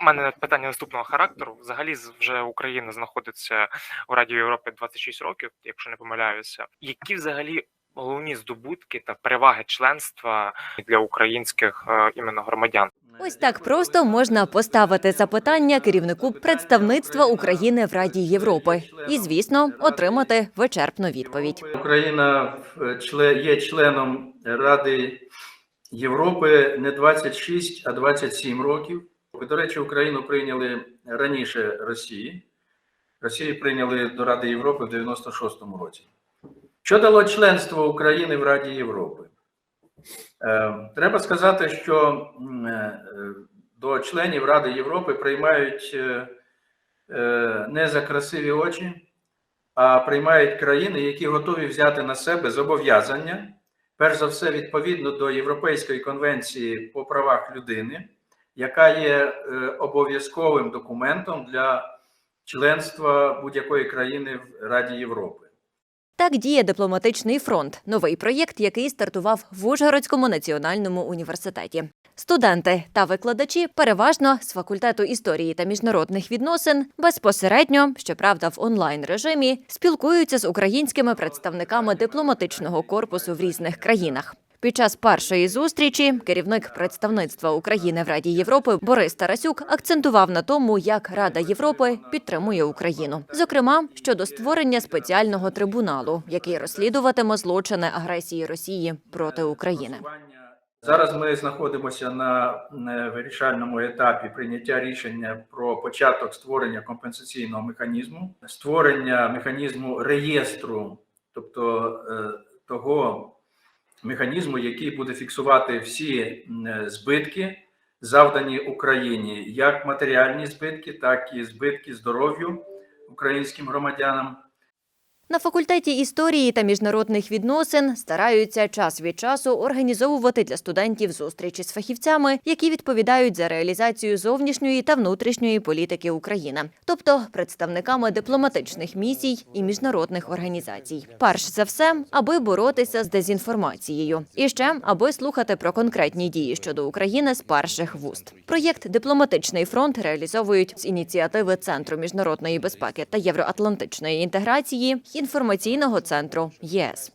У мене питання наступного характеру. Взагалі, з- вже Україна знаходиться в Раді Європи 26 років, якщо не помиляюся. Які взагалі головні здобутки та переваги членства для українських е, іменно громадян? Ось так просто можна поставити запитання керівнику представництва України в Раді Європи і, звісно, отримати вичерпну відповідь. Україна в- чле- є членом Ради Європи не 26, а 27 років. До речі, Україну прийняли раніше Росії. Росію прийняли до Ради Європи в 96-му році. Що дало членство України в Раді Європи? Е, Треба сказати, що е, до членів Ради Європи приймають е, не за красиві очі, а приймають країни, які готові взяти на себе зобов'язання, перш за все, відповідно до Європейської конвенції по правах людини, яка є е, обов'язковим документом для членства будь-якої країни в Раді Європи. Так діє дипломатичний фронт, новий проєкт, який стартував в Ужгородському національному університеті. Студенти та викладачі переважно з факультету історії та міжнародних відносин безпосередньо, щоправда, в онлайн режимі, спілкуються з українськими представниками дипломатичного корпусу в різних країнах. Під час першої зустрічі керівник представництва України в Раді Європи Борис Тарасюк акцентував на тому, як Рада Європи підтримує Україну, зокрема щодо створення спеціального трибуналу, який розслідуватиме злочини агресії Росії проти України. Зараз ми знаходимося на е, вирішальному етапі прийняття рішення про початок створення компенсаційного механізму, створення механізму реєстру, тобто е, того механізму, який буде фіксувати всі е, збитки, завдані Україні, як матеріальні збитки, так і збитки здоров'ю українським громадянам. На факультеті історії та міжнародних відносин стараються час від часу організовувати для студентів зустрічі з фахівцями, які відповідають за реалізацію зовнішньої та внутрішньої політики України, тобто представниками дипломатичних місій і міжнародних організацій. Перш за все, аби боротися з дезінформацією, і ще аби слухати про конкретні дії щодо України з перших вуст. Проєкт Дипломатичний фронт реалізовують з ініціативи Центру міжнародної безпеки та євроатлантичної інтеграції інформаційного центру ЄС.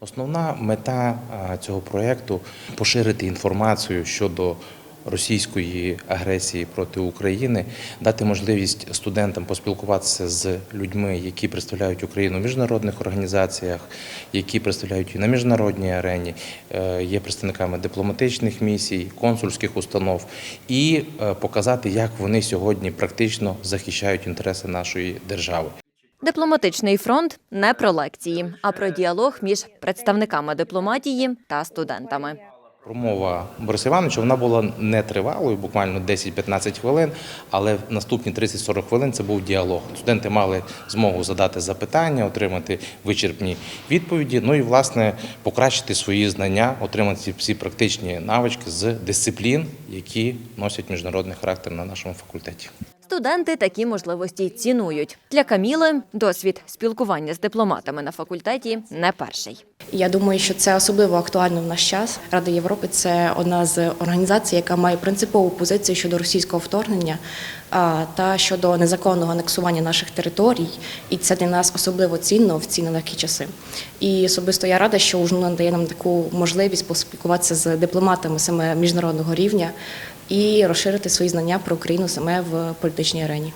Основна мета цього проєкту поширити інформацію щодо російської агресії проти України, дати можливість студентам поспілкуватися з людьми, які представляють Україну в міжнародних організаціях, які представляють її на міжнародній арені, е, є представниками дипломатичних місій, консульських установ, і е, показати, як вони сьогодні практично захищають інтереси нашої держави. Дипломатичний фронт не про лекції, а про діалог між представниками дипломатії та студентами. Промова Бориса Івановича вона була нетривалою, буквально 10-15 хвилин, але в наступні 30-40 хвилин це був діалог. Студенти мали змогу задати запитання, отримати вичерпні відповіді, ну і власне покращити свої знання, отримати всі практичні навички з дисциплін, які носять міжнародний характер на нашому факультеті. Студенти такі можливості цінують. Для Каміли досвід спілкування з дипломатами на факультеті не перший. Я думаю, що це особливо актуально в наш час. Рада Європи це одна з організацій, яка має принципову позицію щодо російського вторгнення та щодо незаконного анексування наших територій. І це для нас особливо цінно в ці нелегкі часи. І особисто я рада, що УЖНУ надає нам таку можливість поспілкуватися з дипломатами саме міжнародного рівня і розширити свої знання про Україну саме в політичній арені.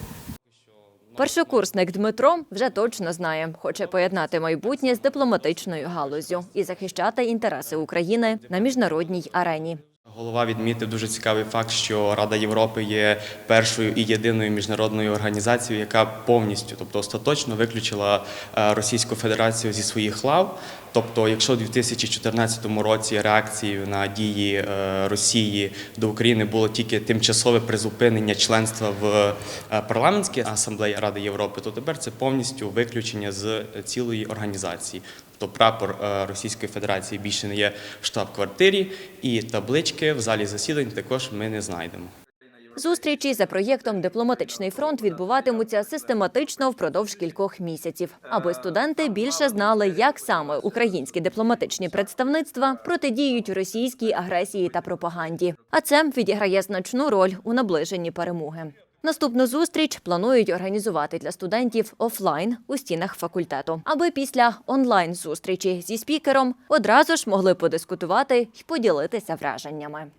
Першокурсник Дмитро вже точно знає, хоче поєднати майбутнє з дипломатичною галузю і захищати інтереси України на міжнародній арені. Голова відмітив дуже цікавий факт, що Рада Європи є першою і єдиною міжнародною організацією, яка повністю, тобто остаточно виключила е, Російську Федерацію зі своїх лав. Тобто, якщо у 2014 році реакцією на дії е, Росії до України було тільки тимчасове призупинення членства в е, парламентській асамблеї Ради Європи, то тепер це повністю виключення з цілої організації. Тобто прапор е, Російської Федерації більше не є в штаб-квартирі, і таблички в залі засідань також ми не знайдемо. Зустрічі за проєктом Дипломатичний фронт відбуватимуться систематично впродовж кількох місяців, аби студенти більше знали, як саме українські дипломатичні представництва протидіють російській агресії та пропаганді. А це відіграє значну роль у наближенні перемоги. Наступну зустріч планують організувати для студентів офлайн у стінах факультету, аби після онлайн зустрічі зі спікером одразу ж могли подискутувати й поділитися враженнями.